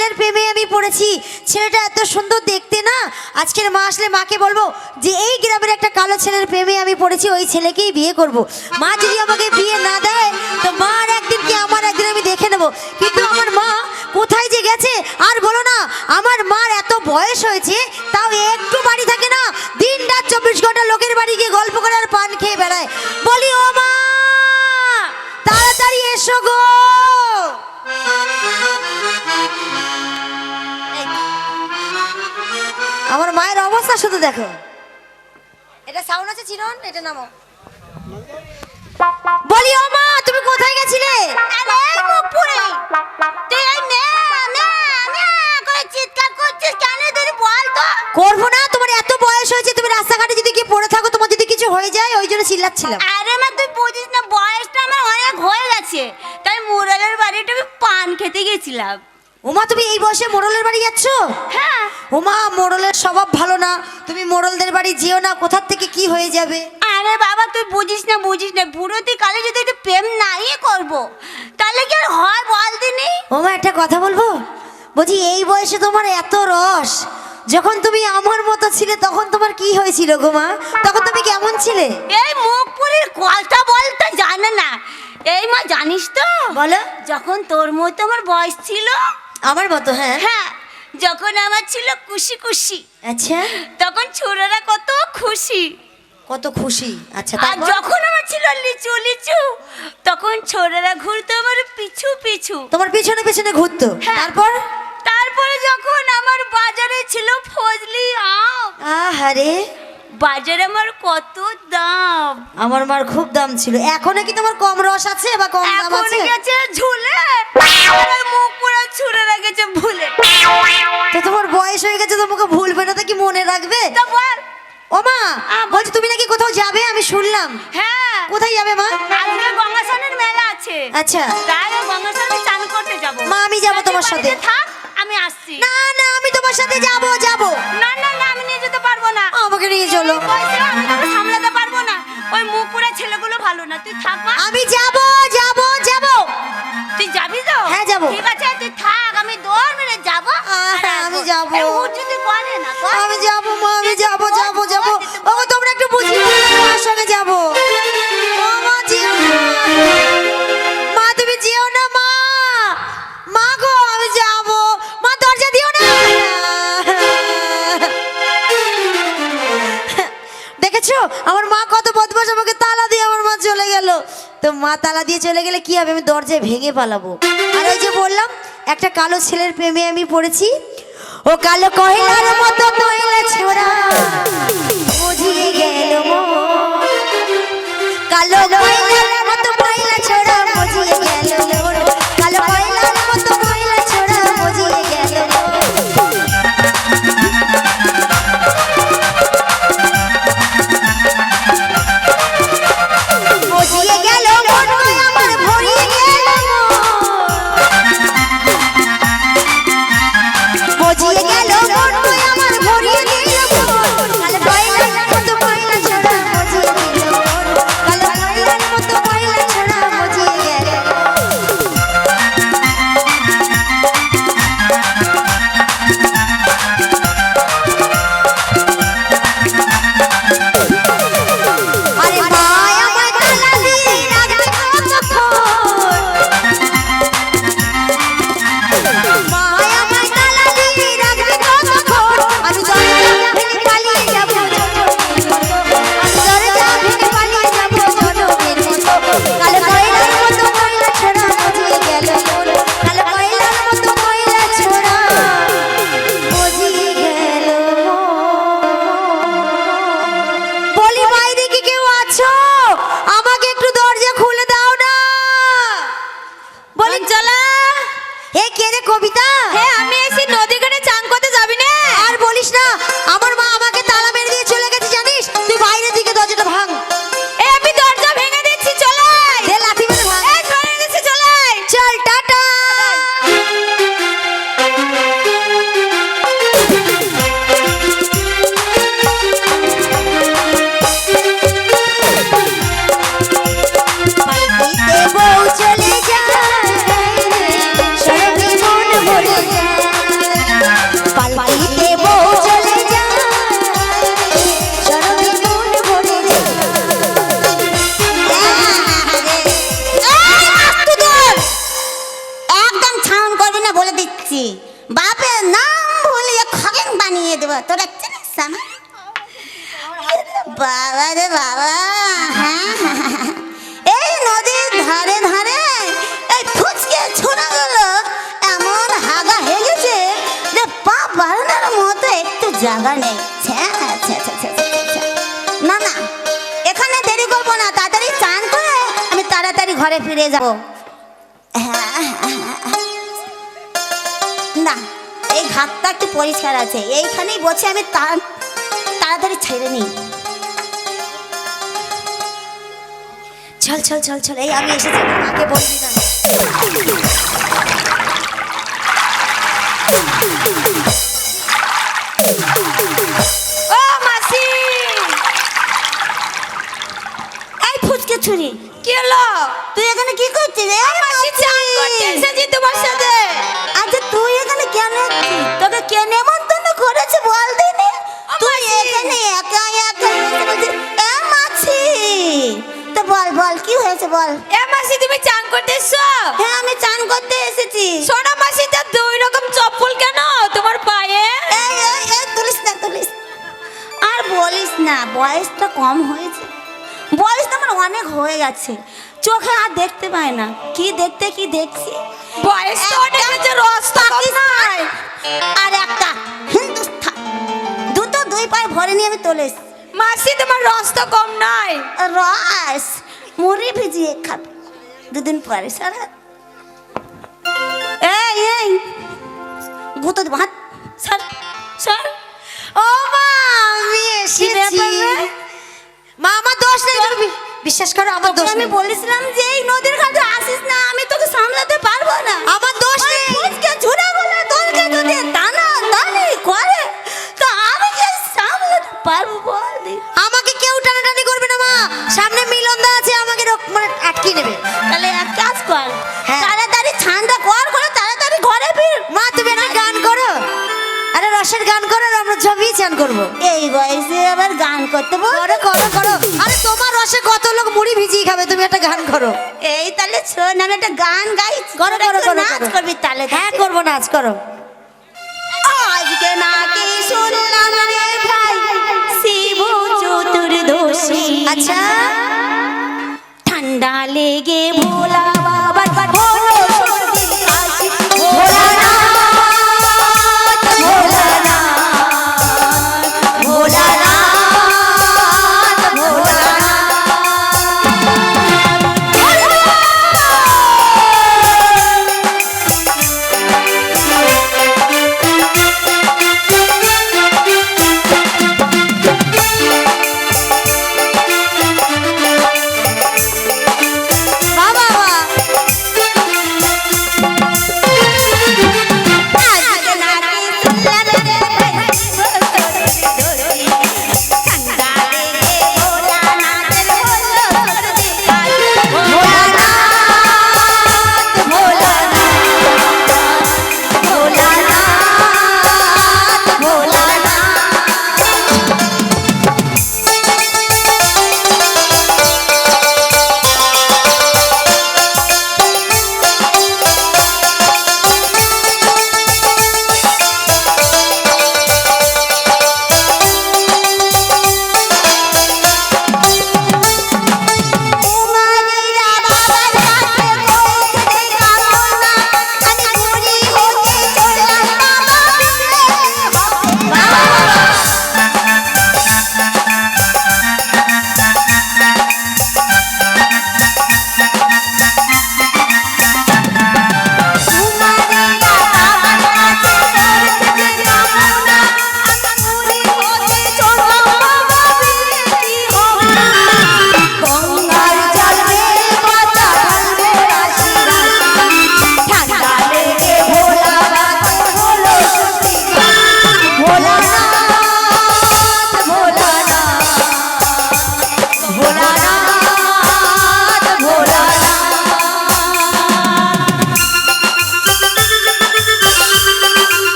ছেলের প্রেমে আমি পড়েছি। ছেলেটা এত সুন্দর দেখতে না? আজকের মা আসলে মাকে বলব যে, এই গ্রামের একটা কালো ছেলের প্রেমে আমি পড়েছি, ওই ছেলেকেই বিয়ে করব। মা যদি আমাকে বিয়ে না দেয়, তো মার একদিন কি আমার একদিন আমি দেখে নেব। কিন্তু আমার মা কোথায় যে গেছে, আর বলো না, আমার মার এত বয়স হয়েছে, তাও একটু বাড়ি থাকে না দিন রাত চব্বিশ ঘণ্টা লোকের বাড়ি গিয়ে গল্প করে আর পান খেয়ে বেড়ায়। বলি, ও মা, তাড়াতাড়ি এসো গো। মায়ের অবস্থা শুধু দেখো। এটা সাউন্ড আছে চিরন? এটা নামো। বলি ও মা তুমি কোথায় গেছিলে? আরে মুখপুরে তুই এই মে মে মে করে চিৎকার করছিস কেন? তুই বল তো। করব না তোমার এত বয়স হয়েছে তুমি রাস্তাঘাটে যদি কি পড়ে থাকো তোমার যদি কিছু হয়ে যায় ওই জন্য চিল্লাচ্ছিলাম। আরে মা তুই বুঝিস না বয়সটা আমার অনেক হয়ে গেছে। তাই মুরালের বাড়িটা আমি পান খেতে গেছিলাম। ওমা তুমি এই বয়সে মোড়লের বাড়ি যাচ্ছ? হ্যাঁ। ওমা মোড়লের স্বভাব ভালো না। তুমি মোড়লদের বাড়ি যেও না কোথার থেকে কি হয়ে যাবে? আরে বাবা তুই বুঝিস না বুঝিস না। বুড়োতে কালে যদি একটু প্রেম নাই করব তাহলে কি আর হয় বল দিনি? ওমা একটা কথা বলব? বলছি এই বয়সে তোমার এত রস। যখন তুমি আমার মতো ছিলে তখন তোমার কি হয়েছিল গো মা? তখন তুমি কেমন ছিলে? এই মুখপুরের কথা বলতে জানে না। এই মা জানিস তো? বলো। যখন তোর মতো আমার বয়স ছিল আমার মতো হ্যাঁ? হ্যাঁ যখন আমার ছিল খুশি খুশি। আচ্ছা। তখন ছোড়ারা কত খুশি। কত খুশি। আচ্ছা আর যখন আমার ছিল লিচু লিচু তখন ছোড়ারা ঘুরতো আমার পিছু পিছু। তোমার পিছনে পিছনে ঘুরতো। হ্যাঁ। তারপর? তারপরে যখন আমার বাজারে ছিল ফজলি আম। আহারে। বাজারে আমার কত দাম? আমার মার খুব দাম ছিল। এখনও কি তোমার কম রস আছে বা কম দাম আছে? এখন গেছে ঝুলে? আমার মুখ পুরো ছুড়ে রেখেছে ভুলে। তো তোমার বয়স হয়ে গেছে তোমাকে ভুলবে না তো কি মনে রাখবে? তা বল। ও মা বলছি তুমি নাকি কোথাও যাবে? আমি শুনলাম। হ্যাঁ। কোথায় যাবে মা? আজকে গঙ্গাসানের মেলা আছে। আচ্ছা। তাই গঙ্গাসানে চান করতে যাব। মা, আমি যাব তোমার সাথে। থাক আমি আসছি। না না আমি তোমার সাথে যাব যাব। নিয়ে চলো। সামলাতে পারব না। ওই মুখ পুরা ছেলেগুলো ভালো না। তুই থাক মা। আমি যাব যাব যাব। তুই যাবি তো? হ্যাঁ, যাব। ঠিক আছে তুই থাক আমি দৌড় মেরে যাব। আমি যাব। এই যদি করে না আমি যাব মা আমি যাব যাব যাব। মা তালা দিয়ে চলে গেলে কি হবে? আমি দরজায় ভেঙে পালাবো। আর ওই যে বললাম, একটা কালো ছেলের প্রেমে আমি পড়েছি। ও কালো কহিলার মতো কহিলা ছোড়া। চঞ্চলা হে কে রে কবিতা? হে আমি এসে নদীর কানে চান করতে যাবি না? আর বলিস না আমার মা রে বাবা হ্যাঁ, এই নদীর ধারে ধারে এই ফুচকে ছোড়াগুলো এমন হাগা হয়ে গেছে যে পা বাড়ানোর মতো একটু জায়গা নেই। না না এখানে দেরি করব না তাড়াতাড়ি চান করে আমি তাড়াতাড়ি ঘরে ফিরে যাব। না এই ঘাটটা একটু পরিষ্কার আছে এইখানেই বসে আমি তাড়াতাড়ি ছেড়ে নিই। চল চল চল চল এই আমি এসেছি মাকে বলবি না। ও মাসি! এই ফুচকে ছুরি কি হলো? তুই এখানে কি করছিস? রে মাসি চান করতে এসেছি তোমার সাথে। আচ্ছা তুই এখানে কেন? তোকে বল। এ মাসি তুমি চান করতে এসছো? হ্যাঁ আমি চান করতে এসেছি। সোনা মাসি তা দুই রকম চপ্পল কেন? তোমার পায়ে? এই এই এই তুলিস না তুলিস। আর বলিস না বয়সটা কম হয়েছে। বয়স তো আমার অনেক হয়ে গেছে। চোখে আর দেখতে পায় না। কি দেখতে কি দেখছি? বয়স তো অনেক হয়েছে রস আর একটা হিন্দুস্থান দুটো দুই পায়ে ভরে নিয়ে আমি তোলে মাসি তোমার রস তো কম নাই। রস? মুড়ি ভিজিয়ে খাবে। দুদিন পরে সারা। এই এই। গুতো দেবো হাত ও মা আমি এসেছি। ব্যাপার মা আমার দোষ নেই। বিশ্বাস করো আমার দোষ আমি বলেছিলাম যে এই নদীর ঘাটে আসিস মুড়ি ভিজিয়ে খাবে তুমি একটা গান করো। এই তাহলে শোন আমি একটা গান গাই করো, করো, করো, নাচ করবি তাহলে হ্যাঁ করব নাচ করো। আজকে নাকি শুনলাম রে ভাই শিব চতুর্দশী। আচ্ছা। ঠান্ডা লেগে ভোলা বাবার হলো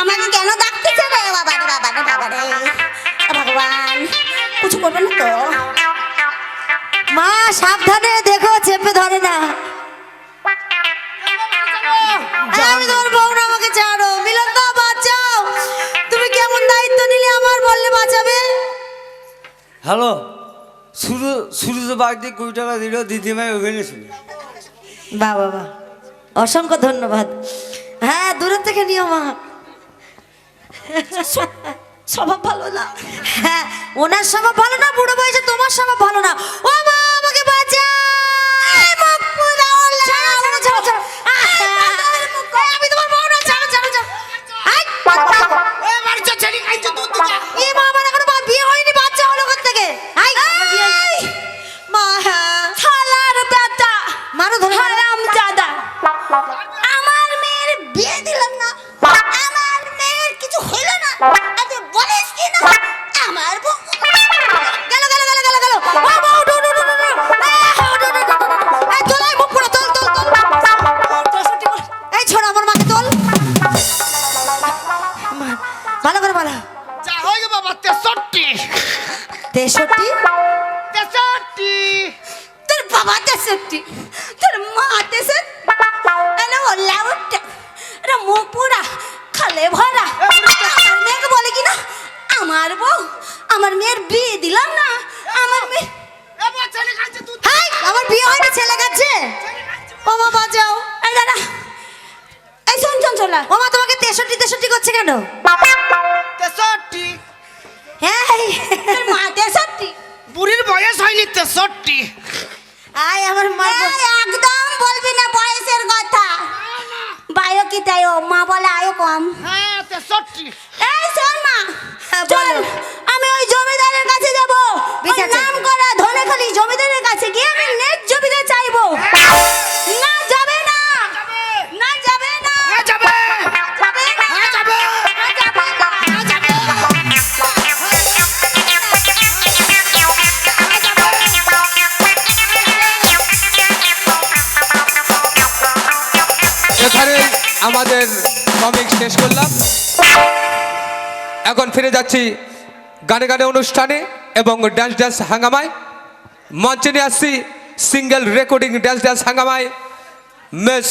আমাকে কেন ডাকতেছে রে বাবা রে বাবা রে বাবা মা সাবধানে দেখো চেপে ধরে না। আমি তোর বউ আমাকে চাড়ো মিলন দা বাঁচাও। তুমি কেমন দায়িত্ব নিলে আমার বললে বাঁচাবে? হ্যালো শুরু শুরু তো বাড়িতে কুড়ি টাকা দিল দিদিমাই ওখানে শুনে। বা বাবা অসংখ্য ধন্যবাদ। হ্যাঁ দূরের থেকে নিও মা। স্বভাব ভালো না। হ্যাঁ ওনার স্বভাব ভালো না বুড়ো বয়সে তোমার স্বভাব ভালো না। ও মা আমাকে বাঁচা আমি তোমার বউ না ছাড়ো ছাড়ো ছাড়ো। আমার মেয়ের বিয়ে দিলাম না। আমার মেয়ের কিছু হইল না। আর বলিস কি না? আমার বউ গেল গেল গেল গেল গেল। ও ভালো করে বলো। যা হয়ে বাবা তেষট্টি। তেষট্টি? তেষট্টি। তোর বাবা তেষট্টি তোর মা তেষট্টি। ও লাউটা আরে মুখ পুরা খালে ভরা। আমার মেয়েকে বলে কি না? আমার বউ আমার মেয়ের বিয়ে দিলাম না। আমার মেয়ে আমার বিয়ে হয়নি ছেলে গেছে ও মা বাঁচাও। এই দাদা এই শোন শোন চলা ও মা তোমাকে তেষট্টি তেষট্টি করছে কেন? তেষট্টি? হ্যাঁ মা তেষট্টি। বুড়ির বয়স হয়নি তেষট্টি। আয় আমার মা একদম বলবি না বয়সের কথা। বায়ো কি তাই? ও মা বলে আয়ো কম। হ্যাঁ তেষট্টি এই শোন মা হ্যাঁ, চল বলো। আমি ওই জমিদারের কাছে যাব। নাম করা ধনেখালি জমিদারের কাছে গিয়ে আমি ফিরে যাচ্ছি গানে গানে অনুষ্ঠানে এবং ড্যান্স ড্যান্স হাঙ্গামায়। মঞ্চে নিয়ে আসছি সিঙ্গেল রেকর্ডিং ড্যান্স ড্যান্স হাঙ্গামায়। মেস